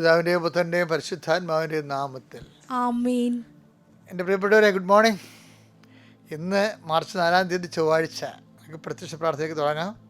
പിതാവിന്റെയും പുത്രന്റെയും പരിശുദ്ധാത്മാവിന്റെയും നാമത്തിൽ. എന്റെ പ്രിയപ്പെട്ടവരെ ഗുഡ് മോർണിംഗ്. ഇന്ന് മാർച്ച് നാലാം തീയതി ചൊവ്വാഴ്ച. നമുക്ക് പ്രത്യക്ഷ പ്രാർത്ഥനയ്ക്ക് തുടങ്ങാം.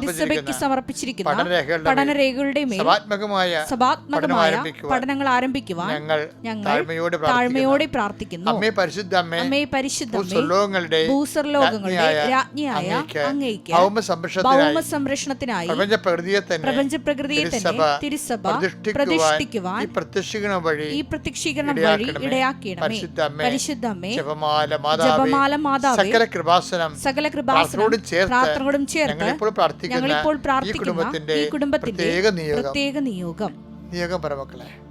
തിരുസഭയ്ക്ക് സമർപ്പിച്ചിരിക്കുന്ന പഠനരേഖകളുടെ മേൽ സഭാത്മകമായ പഠനങ്ങൾ ആരംഭിക്കുവാൻ ഞങ്ങൾ താഴ്മയോടെ പ്രാർത്ഥിക്കുന്നു. അമ്മേ പരിശുദ്ധ അമ്മേ പരിശുദ്ധ ഭൂസ്വർലോകങ്ങളുടെ ഭൂസർലോകങ്ങളുടെ രാജ്ഞിയായ അങ്ങേക്ക് ഭൗമ സംരക്ഷണത്തിനായി പ്രപഞ്ച പ്രകൃതിയെ തന്നെ തിരുസഭ പ്രതിഷ്ഠിക്കുവാൻ പ്രത്യക്ഷീകരണം വഴി ഈ പ്രത്യക്ഷീകരണം വഴി പരിശുദ്ധ അമ്മേ, ജപമാല മാതാവ് സകല കൃപാസനം സകല കൃപാസനോടും ചേർത്ത് പ്രാർത്ഥനയോടും ചേർത്ത് ഞങ്ങളിപ്പോൾ പ്രാർത്ഥിക്കുന്ന ഈ കുടുംബത്തിന്റെ പ്രത്യേക നിയോഗം. പ്രത്യേക നിയോഗം. നിയോഗം പരമക്കളെ.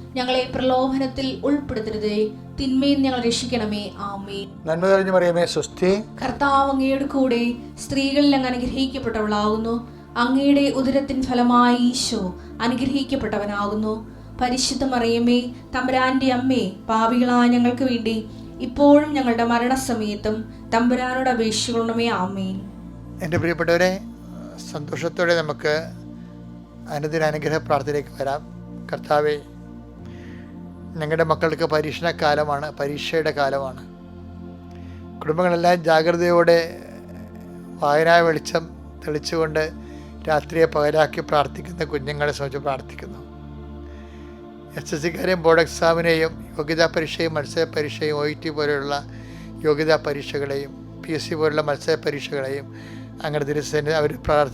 ഞങ്ങളെ പ്രലോഭനത്തിൽ ഉൾപ്പെടുത്തരുതേ. തിന്മയിൽ ഞങ്ങൾ രക്ഷിക്കണമേ. ആമേ നന്മ തെളിഞ്ഞു പറയുമേ സ്വസ്തി. കർത്താവ് അങ്ങയുടെ കൂടെ സ്ത്രീകളിൽ അങ്ങ് അനുഗ്രഹിക്കപ്പെട്ടവളാകുന്നു. അങ്ങയുടെ ഉദരത്തിൻ ഫലമായി ഈശോ അനുഗ്രഹിക്കപ്പെട്ടവനാകുന്നു. പരിശുദ്ധ മറിയമേ തമ്പുരാന്റെ അമ്മേ പാപികളായ ഞങ്ങൾക്ക് വേണ്ടി ഇപ്പോഴും ഞങ്ങളുടെ മരണസമയത്തും തമ്പുരാനോട് അപേക്ഷിക്കണമേ. ആമേൻ. എന്റെ പ്രിയപ്പെട്ടവരെ സന്തോഷത്തോടെ നമുക്ക് അനുദിന അനുഗ്രഹ പ്രാർത്ഥനയിലേക്ക് വരാം. കർത്താവെ ഞങ്ങളുടെ മക്കൾക്ക് പരീക്ഷണ കാലമാണ് പരീക്ഷയുടെ കാലമാണ്. കുടുംബങ്ങളെല്ലാം ജാഗ്രതയോടെ വായനാ വെളിച്ചം തെളിച്ചുകൊണ്ട് രാത്രിയെ പകലാക്കി പ്രാർത്ഥിക്കുന്ന കുഞ്ഞുങ്ങളെ സംബന്ധിച്ച് പ്രാർത്ഥിക്കുന്നു. എസ് എസ് സിക്കാരെയും ബോർഡ് എക്സാമിനെയും യോഗ്യതാ പരീക്ഷയും മത്സര പരീക്ഷയും ഒ ടി പോലെയുള്ള യോഗ്യതാ പരീക്ഷകളെയും പി എസ് സി പോലുള്ള മത്സര പരീക്ഷകളെയും അങ്ങനെ തിരുസേന അവർ പ്രാർത്ഥ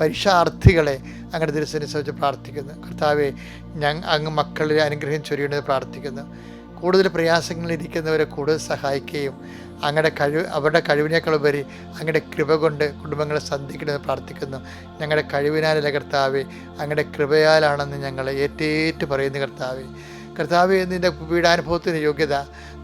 പരീക്ഷാർത്ഥികളെ അങ്ങനെ തിരുസേനെ സംബന്ധിച്ച് പ്രാർത്ഥിക്കുന്നു. കർത്താവെ ഞങ്ങൾ അങ്ങ് മക്കളിൽ അനുഗ്രഹം ചൊരിയണത് പ്രാർത്ഥിക്കുന്നു. കൂടുതൽ പ്രയാസങ്ങളിലിരിക്കുന്നവരെ കൂടുതൽ സഹായിക്കുകയും അങ്ങയുടെ കഴിവ് അവരുടെ കഴിവിനേക്കാൾ ഉപരി അങ്ങയുടെ കൃപ കൊണ്ട് കുടുംബങ്ങളെ സന്ധിക്കണമെന്ന് പ്രാർത്ഥിക്കുന്നു. ഞങ്ങളുടെ കഴിവിനാലല്ല കർത്താവെ അങ്ങയുടെ കൃപയാലാണെന്ന് ഞങ്ങൾ ഏറ്റേറ്റ് പറയുന്നു കർത്താവെ. കർത്താവെ നിന്റെ പീഡാനുഭവത്തിന് യോഗ്യത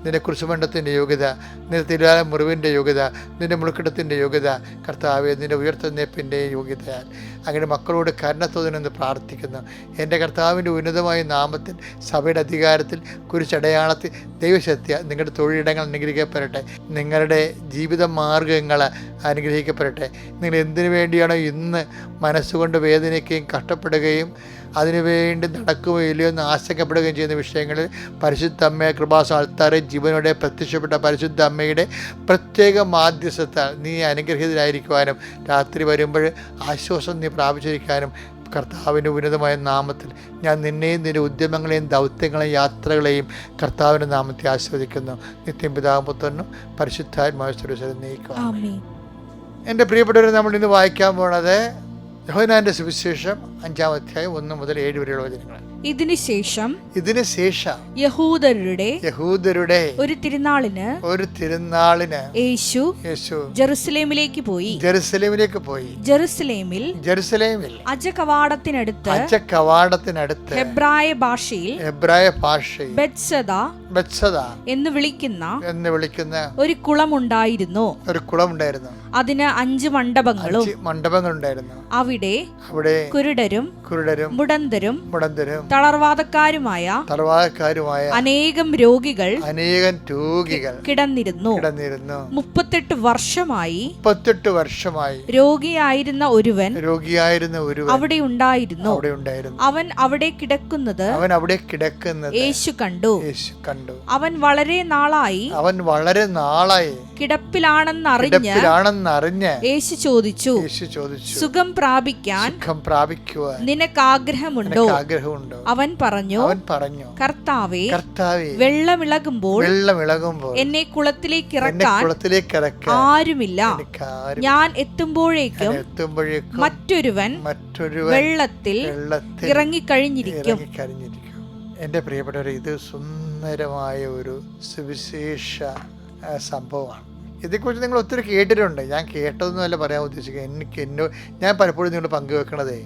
നിന്റെ കുരിശുമണ്ഡത്തിന്റെ യോഗ്യത നിന്റെ തിരുവാല മുറിവിന്റെ യോഗ്യത നിന്റെ മുളുക്കിടത്തിന്റെ യോഗ്യത. കർത്താവെ നിന്റെ ഉയർത്തുന്നേപ്പിന്റെ യോഗ്യതയാൽ അങ്ങനെ മക്കളോട് കരുണത്തോതിനെന്ന് പ്രാർത്ഥിക്കുന്നു. എന്റെ കർത്താവിന്റെ ഉന്നതമായ നാമത്തിൽ സഭയുടെ അധികാരത്തിൽ കുരിശടയാളത്തിൽ ദൈവശക്തി നിങ്ങളുടെ തൊഴിലിടങ്ങൾ അനുഗ്രഹിക്കപ്പെടട്ടെ. നിങ്ങളുടെ ജീവിത മാർഗങ്ങൾ അനുഗ്രഹിക്കപ്പെടട്ടെ. നിങ്ങൾ എന്തിനു വേണ്ടിയാണോ ഇന്ന് മനസ്സുകൊണ്ട് വേദനിക്കുകയും കഷ്ടപ്പെടുകയും അതിനുവേണ്ടി നടക്കുകയോ ഇല്ലയോ എന്ന് ആശങ്കപ്പെടുകയും ചെയ്യുന്ന വിഷയങ്ങളിൽ പരിശുദ്ധ അമ്മയെ കൃപാസാൽത്താറെ ജീവനോടെ പ്രത്യക്ഷപ്പെട്ട പരിശുദ്ധ അമ്മയുടെ പ്രത്യേക മാധ്യസ്ഥത്താൽ നീ അനുഗ്രഹീതരായിരിക്കുവാനും രാത്രി വരുമ്പോൾ ആശ്വാസം നീ പ്രാപിച്ചിരിക്കാനും കർത്താവിന്റെ ഉന്നതമായ നാമത്തിൽ ഞാൻ നിന്നെയും നിന്റെ ഉദ്യമങ്ങളെയും ദൗത്യങ്ങളെയും യാത്രകളെയും കർത്താവിന്റെ നാമത്തെ ആസ്വദിക്കുന്നു നിത്യം പിതാപുത്രനും പരിശുദ്ധാത്മാവശ്വരം നീക്കുക എന്റെ പ്രിയപ്പെട്ടവരെ നമ്മൾ ഇന്ന് വായിക്കാൻ പോണത് യഹോനാന്റെ സുവിശേഷം അഞ്ചാം അധ്യായം ഒന്ന് മുതൽ ഏഴ് വരെയുള്ള വചനങ്ങൾ. ഇതിനുശേഷം ഇതിന് ശേഷം യഹൂദരുടെ യഹൂദരുടെ ഒരു തിരുനാളിന് ഒരു തിരുനാളിന് യേശു യേശു ജെറുസലേമിലേക്ക് പോയി. ജെറുസലേമിലേക്ക് പോയി. ജെറുസലേമിൽ ജെറുസലേമിൽ അജകവാടത്തിനടുത്ത് അച്ഛ കവാടത്തിനടുത്ത് ഹെബ്രായ ഭാഷയിൽ ഹെബ്രായ ഭാഷയിൽ ബെത്സദ ബെത്സദ എന്ന് വിളിക്കുന്ന എന്ന് വിളിക്കുന്ന ഒരു കുളമുണ്ടായിരുന്നു. ഒരു കുളമുണ്ടായിരുന്നു. അതിന് അഞ്ച് മണ്ഡപങ്ങളും അഞ്ച് മണ്ഡപങ്ങളുണ്ടായിരുന്നു. അവിടെ അവിടെ കുരുടരും കുരുടരും മുടന്തരും മുടന്തരും തളർവാദക്കാരുമായ തളർവാദക്കാരുമായ അനേകം രോഗികൾ അനേകം രോഗികൾ കിടന്നിരുന്നു. കിടന്നിരുന്നു. മുപ്പത്തെട്ട് വർഷമായി മുപ്പത്തെട്ട് വർഷമായി രോഗിയായിരുന്ന ഒരുവൻ രോഗിയായിരുന്ന ഒരുവൻ അവിടെ ഉണ്ടായിരുന്നു. അവിടെ ഉണ്ടായിരുന്നു. അവൻ അവിടെ കിടക്കുന്നത് അവൻ അവിടെ കിടക്കുന്നത് യേശു കണ്ടു. യേശു കണ്ടു. അവൻ വളരെ നാളായി അവൻ വളരെ നാളായി കിടപ്പിലാണെന്നറിഞ്ഞ് കിടപ്പിലാണെന്നറിഞ്ഞ് യേശു ചോദിച്ചു യേശു ചോദിച്ചു. സുഖം പ്രാപിക്കാൻ സുഖം പ്രാപിക്കുവാൻ നിനക്ക് ആഗ്രഹമുണ്ടോ ആഗ്രഹമുണ്ടോ അവൻ പറഞ്ഞു അവൻ പറഞ്ഞു കർത്താവേ കർത്താവേ വെള്ളമിളകുമ്പോൾ വെള്ളം ഇളകുമ്പോൾ എന്നെ കുളത്തിലേക്ക് ഇറക്കാൻ കുളത്തിലേക്ക് ഇറക്കാൻ ആരുമില്ല. ഞാൻ എത്തുമ്പോഴേക്കും എത്തുമ്പോഴേക്കും മറ്റൊരുവൻ മറ്റൊരുവൻ വെള്ളത്തിൽ വെള്ളത്തിൽ ഇറങ്ങിക്കഴിഞ്ഞിരിക്കും. എന്റെ പ്രിയപ്പെട്ടവരെ ഇത് സുന്ദരമായ ഒരു സുവിശേഷ സംഭവമാണ്. ഇതേക്കുറിച്ച് നിങ്ങൾ ഒത്തിരി കേട്ടിട്ടുണ്ട്. ഞാൻ കേട്ടതൊന്നുമല്ല പറയാൻ ഉദ്ദേശിക്കുക എനിക്ക് എന്നോ ഞാൻ പലപ്പോഴും നിങ്ങൾ പങ്കുവെക്കണതേ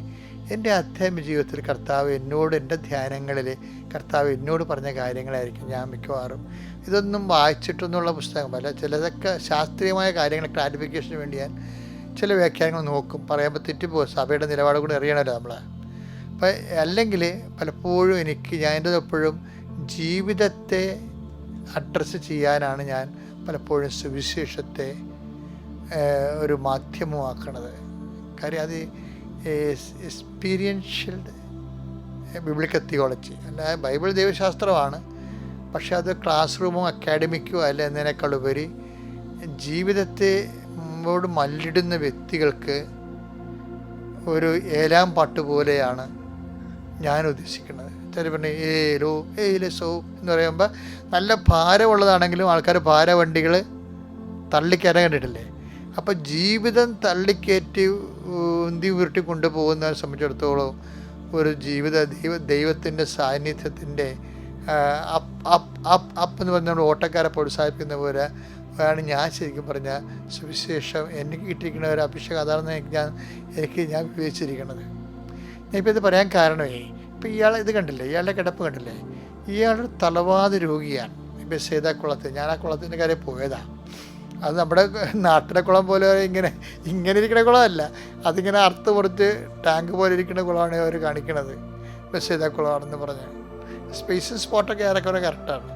എന്റെ അധ്യാത്മ ജീവിതത്തിൽ കർത്താവ് എന്നോട് എന്റെ ധ്യാനങ്ങളിൽ കർത്താവ് എന്നോട് പറഞ്ഞ കാര്യങ്ങളായിരിക്കും ഞാൻ മിക്കവാറും. ഇതൊന്നും വായിച്ചിട്ടൊന്നുള്ള പുസ്തകമല്ല. ചിലതൊക്കെ ശാസ്ത്രീയമായ കാര്യങ്ങൾ ക്ലാരിഫിക്കേഷന് വേണ്ടി ഞാൻ ചില വ്യാഖ്യാനങ്ങൾ നോക്കും. പറയുമ്പോൾ തെറ്റിപ്പോകും. സഭയുടെ നിലപാട് കൂടി അറിയണമല്ലോ നമ്മൾ. അപ്പം അല്ലെങ്കിൽ പലപ്പോഴും എനിക്ക് ഞാൻ എന്റെ എപ്പോഴും ജീവിതത്തെ അഡ്രസ്സ് ചെയ്യാനാണ് ഞാൻ പലപ്പോഴും സുവിശേഷത്തെ ഒരു മാധ്യമമാക്കണത്. കാര്യം അത് എക്സ്പീരിയൻഷ്യൽ ബിബ്ലിക്കൽ തിയോളജി അല്ല ബൈബിൾ ദൈവശാസ്ത്രമാണ്. പക്ഷേ അത് ക്ലാസ് റൂമോ അക്കാഡമിക്കോ അല്ല എന്നതിനേക്കാൾ ഉപരി ജീവിതത്തെ ോട് മല്ലിടുന്ന വ്യക്തികൾക്ക് ഒരു ഏലാം പാട്ട് പോലെയാണ് ഞാൻ ഉദ്ദേശിക്കുന്നത്. ചില പറഞ്ഞ ഏലോ ഏലസോ എന്ന് പറയുമ്പോൾ നല്ല ഭാരമുള്ളതാണെങ്കിലും ആൾക്കാർ ഭാരവണ്ടികൾ തള്ളിക്കയറാൻ കണ്ടിട്ടില്ലേ? അപ്പോൾ ജീവിതം തള്ളിക്കയറ്റി ഉന്തി ഉരുട്ടി കൊണ്ടുപോകുന്നതിനെ സംബന്ധിച്ചിടത്തോളം ഒരു ജീവിത ദൈവ ദൈവത്തിന്റെ സാന്നിധ്യത്തിന്റെ അപ്പ് അപ്പ് അപ്പ് എന്ന് പറഞ്ഞ നമ്മൾ ഓട്ടക്കാരെ പ്രോത്സാഹിപ്പിക്കുന്ന പോലെ ആണ് ഞാൻ ശരിക്കും പറഞ്ഞ സുവിശേഷം എനിക്ക് കിട്ടിയിരിക്കുന്ന ഒരു അഭിഷേകം. അതാണെന്ന് എനിക്ക് ഞാൻ എനിക്ക് ഞാൻ വിവേചിച്ചിരിക്കുന്നത്. ഞാനിപ്പോൾ ഇത് പറയാൻ കാരണമേ ഇപ്പം ഇയാൾ ഇത് കണ്ടില്ലേ ഇയാളുടെ കിടപ്പ് കണ്ടില്ലേ? ഇയാളൊരു തലവാദ രോഗിയാണ്. ഇപ്പം സേതാ കുളത്തിൽ ഞാൻ ആ കുളത്തിന്റെ കാര്യം പോയതാ. അത് നമ്മുടെ നാട്ടിലെ കുളം പോലെ ഇങ്ങനെ ഇങ്ങനെ ഇരിക്കുന്ന കുളമല്ല. അതിങ്ങനെ അറുത്ത് കുറച്ച് ടാങ്ക് പോലെ ഇരിക്കുന്ന കുളമാണ് അവർ കാണിക്കണത്. ഇപ്പം സേതാ കുളമാണെന്ന് പറഞ്ഞ് സ്പേസ് സ്പോട്ടൊക്കെ ഏറെക്കുറെ കറക്റ്റാണ്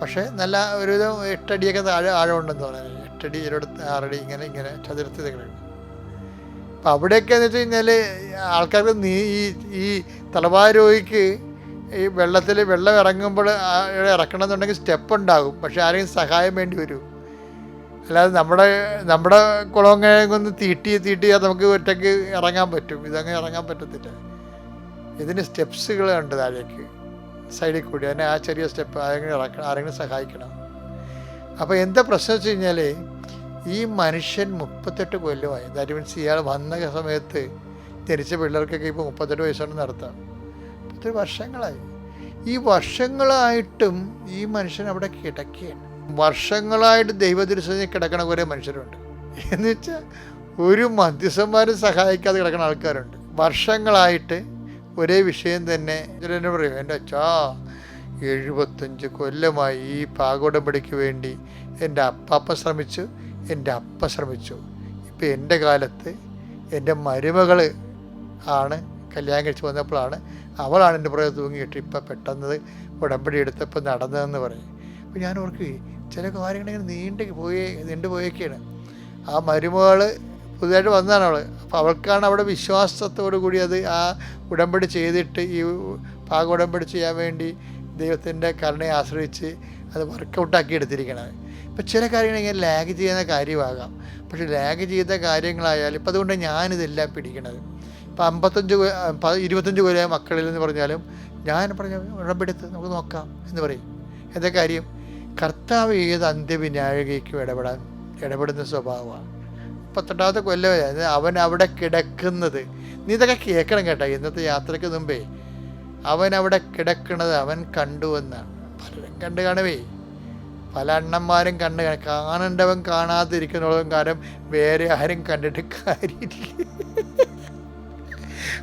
പക്ഷേ നല്ല ഒരുവിധം എട്ടടിയൊക്കെ താഴെ ആഴമുണ്ടെന്ന് പറയുന്നത് എട്ടടി ഇരുപത്തി ആറടി ഇങ്ങനെ ഇങ്ങനെ ചതുരത്തിൽ കിടക്കും അപ്പോൾ അവിടെയൊക്കെ എന്ന് വെച്ച് കഴിഞ്ഞാൽ ആൾക്കാർക്ക് നീ ഈ ഈ തലവാരോഗിക്ക് ഈ വെള്ളത്തിൽ വെള്ളം ഇറങ്ങുമ്പോൾ ഇറക്കണമെന്നുണ്ടെങ്കിൽ സ്റ്റെപ്പ് ഉണ്ടാകും. പക്ഷെ ആരെങ്കിലും സഹായം വേണ്ടി വരും. അല്ലാതെ നമ്മുടെ നമ്മുടെ കുളങ്ങൊന്ന് തീട്ടി തീട്ടിയാൽ നമുക്ക് ഒറ്റയ്ക്ക് ഇറങ്ങാൻ പറ്റും. ഇതങ്ങനെ ഇറങ്ങാൻ പറ്റത്തില്ല. ഇതിന് സ്റ്റെപ്സുകൾ ഉണ്ട് താഴേക്ക് സൈഡിൽ കൂടി. അതിനെ ആ ചെറിയ സ്റ്റെപ്പ് ആരെങ്കിലും ഇറക്കണം ആരെങ്കിലും സഹായിക്കണം. അപ്പോൾ എന്താ പ്രശ്നം വെച്ച് കഴിഞ്ഞാൽ ഈ മനുഷ്യൻ മുപ്പത്തെട്ട് കൊല്ലമായി. ദാറ്റ് മീൻസ് ഇയാൾ വന്ന സമയത്ത് ജനിച്ച പിള്ളേർക്കൊക്കെ ഇപ്പോൾ മുപ്പത്തെട്ട് വയസ്സാണ് നടത്താം. മുപ്പത്തെട്ട് വർഷങ്ങളായി. ഈ വർഷങ്ങളായിട്ടും ഈ മനുഷ്യൻ അവിടെ കിടക്കുകയാണ് വർഷങ്ങളായിട്ട് ദൈവദൃശ്യം കിടക്കണ കുറേ മനുഷ്യരുണ്ട്. എന്ന് വെച്ചാൽ ഒരു മധ്യസ്ഥന്മാരും സഹായിക്കാതെ കിടക്കുന്ന ആൾക്കാരുണ്ട്. വർഷങ്ങളായിട്ട് ഒരേ വിഷയം തന്നെ. എന്നെ പറയും എന്റെ അച്ഛാ എഴുപത്തഞ്ച് കൊല്ലമായി ഈ പാകോടമ്പടിക്ക് വേണ്ടി എന്റെ അപ്പാപ്പ ശ്രമിച്ചു എന്റെ അപ്പ ശ്രമിച്ചു. ഇപ്പം എന്റെ കാലത്ത് എന്റെ മരുമകൾ ആണ് കല്യാണം കഴിച്ച് വന്നപ്പോഴാണ് അവളാണ് എന്റെ പുറകെ തൂങ്ങിയിട്ട് ഇപ്പം പെട്ടെന്ന് ഉടമ്പടി എടുത്തപ്പോൾ നടന്നതെന്ന് പറയും. അപ്പോൾ ഞാൻ ഓർക്കുകയെ ചില കാര്യങ്ങൾ ഇങ്ങനെ നീണ്ട് പോയേ നീണ്ടു പോയേക്കാണ്. ആ മരുമകൾ പുതുതായിട്ട് വന്നതാണ് അവൾ അപ്പോൾ അവൾക്കാണ് അവിടെ വിശ്വാസത്തോടു കൂടി അത് ആ ഉടമ്പടി ചെയ്തിട്ട് ഈ പാക ഉടമ്പടി ചെയ്യാൻ വേണ്ടി ദൈവത്തിന്റെ കരുണയെ ആശ്രയിച്ച് അത് വർക്കൗട്ടാക്കി എടുത്തിരിക്കണത്. ഇപ്പം ചില കാര്യങ്ങൾ ഇങ്ങനെ ലാഗ് ചെയ്യുന്ന കാര്യമാകാം. പക്ഷെ ലാഗ് ചെയ്ത കാര്യങ്ങളായാലും ഇപ്പം അതുകൊണ്ട് ഞാനിതെല്ലാം പിടിക്കണത്. ഇപ്പം അമ്പത്തഞ്ച് ഇരുപത്തഞ്ച് കൊല്ലം മക്കളിൽ എന്ന് പറഞ്ഞാലും ഞാൻ പറഞ്ഞ ഉടമ്പെടുത്ത് നമുക്ക് നോക്കാം എന്ന് പറയും. എന്താ കാര്യം? കർത്താവ് ഏത് അന്ത്യവിനാഴികയ്ക്കും ഇടപെടാൻ ഇടപെടുന്ന സ്വഭാവമാണ്. പത്തെട്ടാമത്തെ കൊല്ലം അവൻ അവിടെ കിടക്കുന്നത്. നീ ഇതൊക്കെ കേൾക്കണം കേട്ടോ. ഇന്നത്തെ യാത്രയ്ക്ക് മുമ്പേ അവൻ അവിടെ കിടക്കുന്നത് അവൻ കണ്ടുവെന്നാണ് പലരും കണ്ടു കാണുവേ. പല അണ്ണന്മാരും കണ്ടു കാണും. കാണേണ്ടവൻ കാണാതിരിക്കുന്നതും കാരണം വേറെ ആരും കണ്ടിട്ട് കാര്യമില്ല.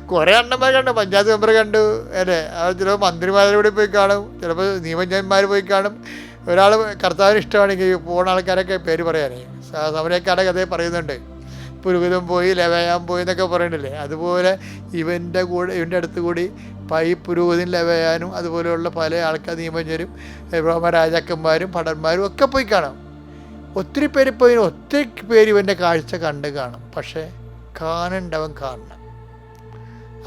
കുറേ അണ്ണന്മാർ കണ്ടു. പഞ്ചായത്ത് മെമ്പർ കണ്ടു. അല്ലേ? അവർ ചിലപ്പോൾ മന്ത്രിമാരുടെ കൂടെ പോയി കാണും. ചിലപ്പോൾ നിയമജ്ഞന്മാർ പോയി കാണും. ഒരാൾ കർത്താവിന് ഇഷ്ടമാണെങ്കിൽ പോകുന്ന ആൾക്കാരൊക്കെ പേര് പറയാനേ. സമരക്കാരുടെ കഥ പറയുന്നുണ്ട്. പുരുകുതം പോയി ലവയാൻ പോയി എന്നൊക്കെ പറയണില്ലേ? അതുപോലെ ഇവന്റെ കൂടെ ഇവന്റെ അടുത്ത് കൂടി പൈ പുരോഹിതൻ ലവയാനും അതുപോലെയുള്ള പല ആൾക്കാർ നിയമജ്ഞരും റോമ രാജാക്കന്മാരും ഭടന്മാരും ഒക്കെ പോയി കാണാം. ഒത്തിരി പേര് പോയി ഒത്തിരി പേര് ഇവന്റെ കാഴ്ച കണ്ട് കാണും. പക്ഷേ കാണണ്ടവൻ കാണണം.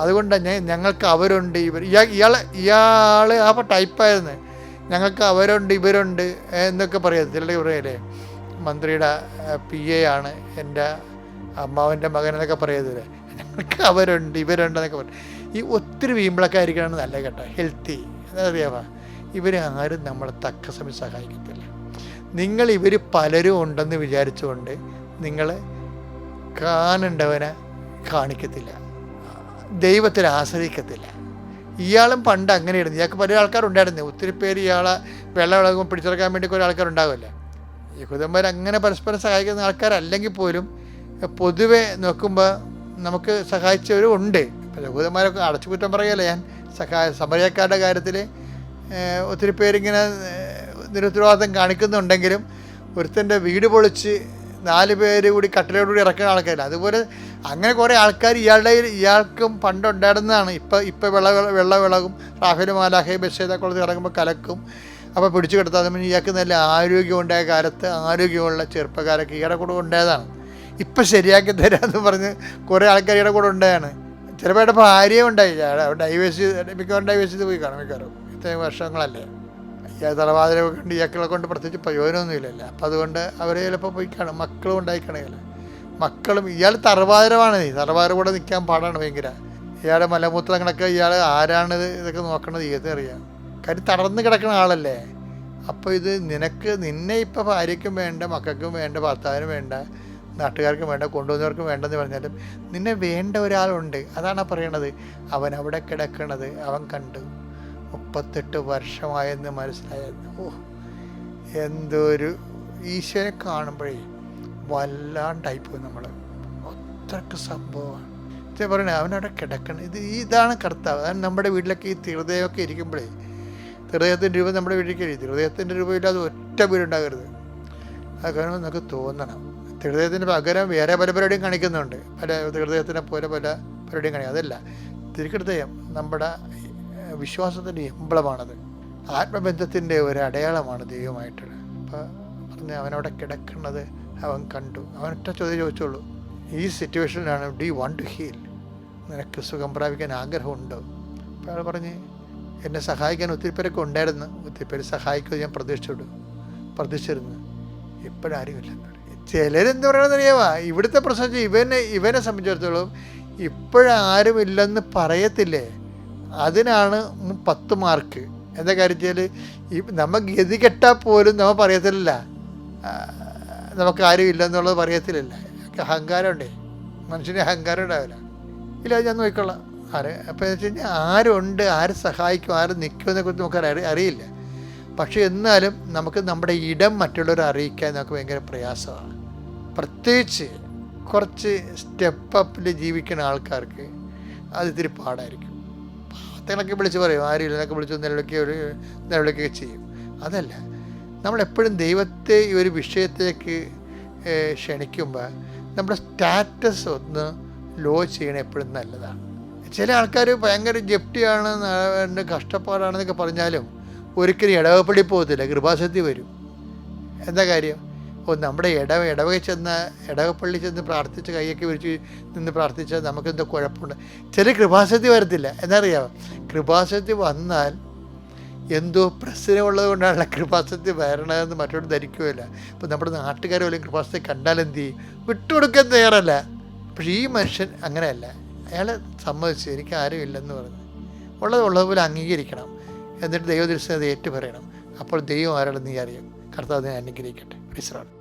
അതുകൊണ്ടാണ് ഞാൻ ഞങ്ങൾക്ക് അവരുണ്ട് ഇവർ. ഇയാൾ ഇയാൾ ഇയാൾ ആ ടൈപ്പായിരുന്നു. ഞങ്ങൾക്ക് അവരുണ്ട് ഇവരുണ്ട് എന്നൊക്കെ പറയാം. ചിലർ പറയല്ലേ മന്ത്രിയുടെ പി എ ആണ് എന്റെ അമ്മാവന്റെ മകൻ എന്നൊക്കെ പറയത്തില്ലേ? ഞങ്ങൾക്ക് അവരുണ്ട് ഇവരുണ്ട് എന്നൊക്കെ പറയും ഈ ഒത്തിരി വീമ്പിളൊക്കെ ആയിരിക്കണം നല്ല കേട്ടോ. ഹെൽത്തി അതറിയാമോ ഇവർ ആരും നമ്മളെ തക്ക സമയം സഹായിക്കത്തില്ല. നിങ്ങൾ ഇവർ പലരും ഉണ്ടെന്ന് വിചാരിച്ചുകൊണ്ട് നിങ്ങൾ കാണേണ്ടവനെ കാണിക്കത്തില്ല. ദൈവത്തിൽ ആശ്രയിക്കത്തില്ല. ഇയാളും പണ്ട് അങ്ങനെയായിരുന്നു. ഇയാൾക്ക് പല ആൾക്കാരുണ്ടായിരുന്നു. ഒത്തിരി പേര് ഇയാളെ വെള്ളം ഇളകുമ്പോൾ പിടിച്ചെടുക്കാൻ വേണ്ടി കുറേ ആൾക്കാരുണ്ടാവില്ല യഹൂദന്മാർ അങ്ങനെ പരസ്പരം സഹായിക്കുന്ന ആൾക്കാരല്ലെങ്കിൽ പോലും പൊതുവെ നോക്കുമ്പോൾ നമുക്ക് സഹായിച്ചവരും ഉണ്ട്. യഹൂദന്മാരൊക്കെ അടച്ചു കുറ്റം പറയല്ലേ ഞാൻ? സഹായ സമരക്കാരുടെ കാര്യത്തിൽ ഒത്തിരി പേരിങ്ങനെ നിരുത്തരവാദിത്തം കാണിക്കുന്നുണ്ടെങ്കിലും ഒരുത്തന്റെ വീട് പൊളിച്ച് നാല് പേര് കൂടി കട്ടിലോടുകൂടി ഇറക്കുന്ന ആൾക്കാരില്ല. അതുപോലെ അങ്ങനെ കുറേ ആൾക്കാർ ഇയാളുടെ ഇയാൾക്കും പണ്ടുണ്ടായിരുന്നതാണ് ഇപ്പം ഇപ്പം വെള്ള വെള്ള വിളകും റാഫേൽ മാലാഹെ ബഷേദ കുളത്ത് ഇറങ്ങുമ്പോൾ കലക്കും അപ്പോൾ പിടിച്ചു കിടത്താതെ ഇയാൾക്ക് നല്ല ആരോഗ്യമുണ്ടായ കാലത്ത് ആരോഗ്യമുള്ള ചെറുപ്പക്കാരൊക്കെ ഇയാളുടെ കൂടെ ഉണ്ടായതാണ്. ഇപ്പം ശരിയാക്കി തരാമെന്ന് പറഞ്ഞ് കുറേ ആൾക്കാർ ഇയാളുടെ കൂടെ ഉണ്ടായാണ്. ചിലപ്പോൾ ഇവിടെ ഭാര്യയും ഉണ്ടായില്ല ഡൈവേഴ്സ് മിക്കവാറും ഡൈവേഴ്സ് ചെയ്ത് പോയി കാണും മിക്കവാറും. ഇത്രയും വർഷങ്ങളല്ലേ. ഈ ഉണ്ട് ഇയാക്കളെ കൊണ്ട് പ്രത്യേകിച്ച് പ്രയോജനമൊന്നുമില്ലല്ലോ അപ്പം അതുകൊണ്ട് അവർ ചിലപ്പോൾ പോയി കാണും. മക്കളും ഉണ്ടായി കാണുകയില്ല മക്കളും ഇയാൾ തറവാതിരമാണ് തറവാതിര കൂടെ നിൽക്കാൻ പാടാണ് ഭയങ്കര. ഇയാളുടെ മലമൂത്രങ്ങളൊക്കെ ഇയാൾ ആരാണ് ഇതൊക്കെ നോക്കണത് ഏത് അറിയാം. കാര്യം തടർന്ന് കിടക്കുന്ന ആളല്ലേ. അപ്പോൾ ഇത് നിനക്ക് നിന്നെ ഇപ്പോൾ ഭാര്യയ്ക്കും വേണ്ട മക്കൾക്കും വേണ്ട ഭർത്താവിനും വേണ്ട നാട്ടുകാർക്കും വേണ്ട കൊണ്ടുവന്നവർക്കും വേണ്ടെന്ന് പറഞ്ഞാലും നിന്നെ വേണ്ട ഒരാളുണ്ട്. അതാണ് പറയണത്. അവൻ അവിടെ കിടക്കണത് അവൻ കണ്ടു. മുപ്പത്തെട്ട് വർഷമായെന്ന് മനസ്സിലായത് ഓ എന്തൊരു ഈശ്വരനെ കാണുമ്പോഴേ വല്ലാണ്ടായിപ്പോയി നമ്മൾ അത്രയ്ക്ക് സംഭവമാണ്. ഇത് പറയണേ അവനവിടെ കിടക്കണം. ഇത് ഇതാണ് കർത്താവ്. അതാണ് നമ്മുടെ വീട്ടിലൊക്കെ ഈ തിരുദയമൊക്കെ ഇരിക്കുമ്പോഴേ തിരുദയത്തിന്റെ രൂപം നമ്മുടെ വീട്ടിലേക്ക് എഴുതി ഹൃദയത്തിന്റെ രൂപമില്ലാതെ ഒറ്റ വീടുണ്ടാകരുത്. അത് കാരണം നമുക്ക് തോന്നണം. ഹൃദയത്തിന് പകരം വേറെ പല പരിപാടിയും കാണിക്കുന്നുണ്ട്. പല ഹൃദയത്തിനെ പോലെ പല പരിപാടിയും കാണിക്കും. അതല്ല തിരുഹൃദയം നമ്മുടെ വിശ്വാസത്തിന്റെ എംബ്ലമാണത്. ആത്മബന്ധത്തിന്റെ ഒരു അടയാളമാണ് ദൈവമായിട്ടുള്ളത്. അപ്പോൾ പറഞ്ഞ് അവനവിടെ കിടക്കുന്നത് അവൻ കണ്ടു. അവൻ ഒറ്റ ചോദ്യം ചോദിച്ചോളൂ ഈ സിറ്റുവേഷനിലാണ് ഡി വൺ ടു ഹീൽ. നിനക്ക് സുഖം പ്രാപിക്കാൻ ആഗ്രഹമുണ്ടോ? അപ്പോൾ അയാൾ പറഞ്ഞ് എന്നെ സഹായിക്കാൻ ഒത്തിരി പേരൊക്കെ ഉണ്ടായിരുന്നു. ഒത്തിരി പേര് സഹായിക്കുമെന്ന് ഞാൻ പ്രതീക്ഷിച്ചു പ്രതീക്ഷിച്ചിരുന്നു. ഇപ്പോഴാരുമില്ലെന്ന് പറയും. ചിലരെന്ത് പറയണമെന്ന് അറിയാമോ ഇവിടുത്തെ പ്രശ്നം ഇവനെ ഇവനെ സംബന്ധിച്ചിടത്തോളം ഇപ്പോഴാരുമില്ലെന്ന് പറയത്തില്ലേ? അതിനാണ് പത്ത് മാർക്ക് എന്താ കാര്യത്തിൽ ഈ നമ്മ ഗതി കെട്ടാൽ പോലും നമ്മൾ പറയത്തില്ല. നമുക്ക് ആരും ഇല്ലെന്നുള്ളത് പറയത്തില്ലല്ല അഹങ്കാരമുണ്ടേ. മനുഷ്യന് അഹങ്കാരം ഉണ്ടാവില്ല. ഇല്ല ഞാൻ നോക്കിക്കൊള്ളാം ആര് അപ്പോൾ എന്ന് വെച്ച് കഴിഞ്ഞാൽ ആരുണ്ട് ആര് സഹായിക്കും ആര് നിൽക്കുമെന്നെ കുറിച്ച് നമുക്ക് അറി അറിയില്ല. പക്ഷേ എന്നാലും നമുക്ക് നമ്മുടെ ഇടം മറ്റുള്ളവരെ അറിയിക്കാൻ നമുക്ക് ഭയങ്കര പ്രയാസമാണ്. പ്രത്യേകിച്ച് കുറച്ച് സ്റ്റെപ്പ് അപ്പിൽ ജീവിക്കുന്ന ആൾക്കാർക്ക് അത് ഇത്തിരി പാടായിരിക്കും. വാർത്തകളൊക്കെ വിളിച്ച് പറയും. ആരും ഇല്ലെന്നൊക്കെ വിളിച്ച് നിലവിളിക്കുക ഒരു നിലവിളിക്കുകയൊക്കെ ചെയ്യും. അതല്ല. നമ്മളെപ്പോഴും ദൈവത്തെ ഈ ഒരു വിഷയത്തേക്ക് ക്ഷണിക്കുമ്പോൾ നമ്മുടെ സ്റ്റാറ്റസ് ഒന്ന് ലോ ചെയ്യണ എപ്പോഴും നല്ലതാണ്. ചില ആൾക്കാർ ഭയങ്കര ജപ്തിയാണ് ന- കഷ്ടപ്പാടാണെന്നൊക്കെ പറഞ്ഞാലും ഒരിക്കലും ഇടവപ്പള്ളി പോകത്തില്ല. കൃപാസക്തി വരും. എന്താ കാര്യം? ഓ നമ്മുടെ ഇടവ ഇടവക ചെന്ന് ഇടവപ്പള്ളി ചെന്ന് പ്രാർത്ഥിച്ച് കൈയൊക്കെ വിരിച്ച് നിന്ന് പ്രാർത്ഥിച്ചാൽ നമുക്കെന്തോ കുഴപ്പമുണ്ട്. ചില കൃപാസക്തി വരത്തില്ല. എന്നറിയാമോ കൃപാസക്തി വന്നാൽ എന്തോ പ്രശ്നമുള്ളത് കൊണ്ടാണ് കൃപാസക്തി വരണതെന്ന് മറ്റോട് ധരിക്കുകയില്ല. അപ്പോൾ നമ്മുടെ നാട്ടുകാർ പോലും കൃപാസക്തി കണ്ടാൽ എന്ത് ചെയ്യും? വിട്ടുകൊടുക്കാൻ തയ്യാറല്ല. പക്ഷേ ഈ മനുഷ്യൻ അങ്ങനെയല്ല. അയാൾ സമ്മതിച്ചു. എനിക്ക് ആരും ഇല്ലെന്ന് പറഞ്ഞു. ഉള്ളത് ഉള്ളതുപോലെ അംഗീകരിക്കണം. എന്നിട്ട് ദൈവദൃശ്യത ഏറ്റു പറയണം. അപ്പോൾ ദൈവം ആരാണെന്ന് നീ അറിയും. കർത്താവിനെ അനുഗ്രഹിക്കട്ടെ. വിശ്രാം